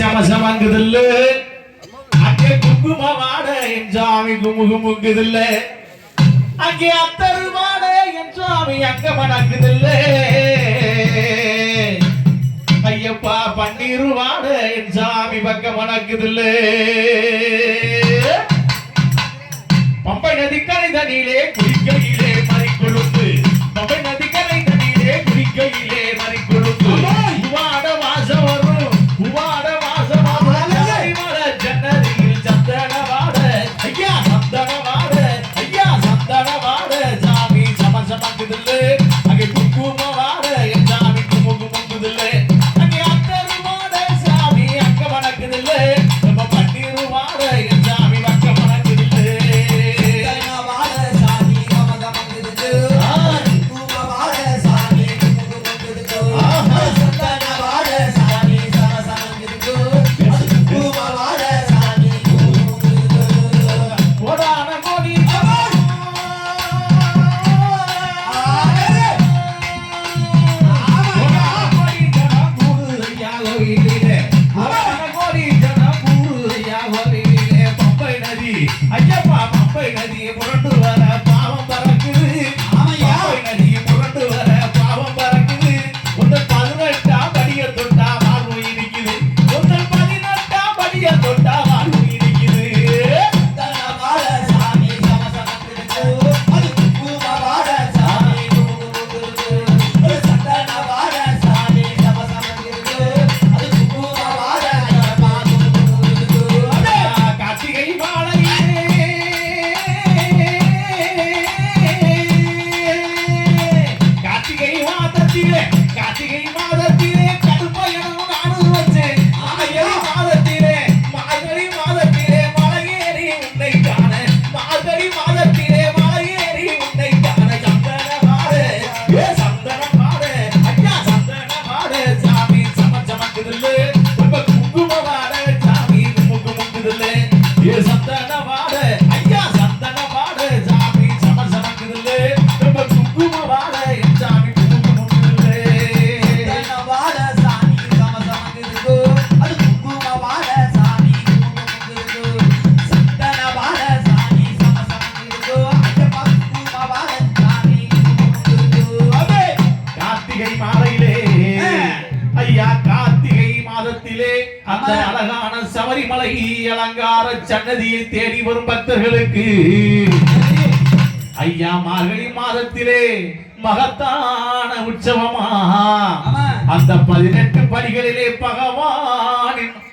சமசமங்குதில்ல அங்கே குங்குமமாட என் சாமி குமுகுமுங்குதில்ல. அங்கே அத்தருமாட என் சாமி அங்க மணக்குதில்ல ஐயப்பா பன்னீருமாட என் சாமி பக்கம் மணக்குதில்ல பம்பை நதிக்கரை தண்ணியிலே குளிக்க అయ్యప్ప మా అబ్బాయి గది పొరటు ஏ சத்த நேரத்திலே அந்த அழகான சபரிமலை அலங்கார சன்னதியை தேடி வரும் பக்தர்களுக்கு. ஐயா மார்கழி மாதத்திலே மகத்தான உற்சவமா. அந்த பதினெட்டு படிகளிலே பகவான்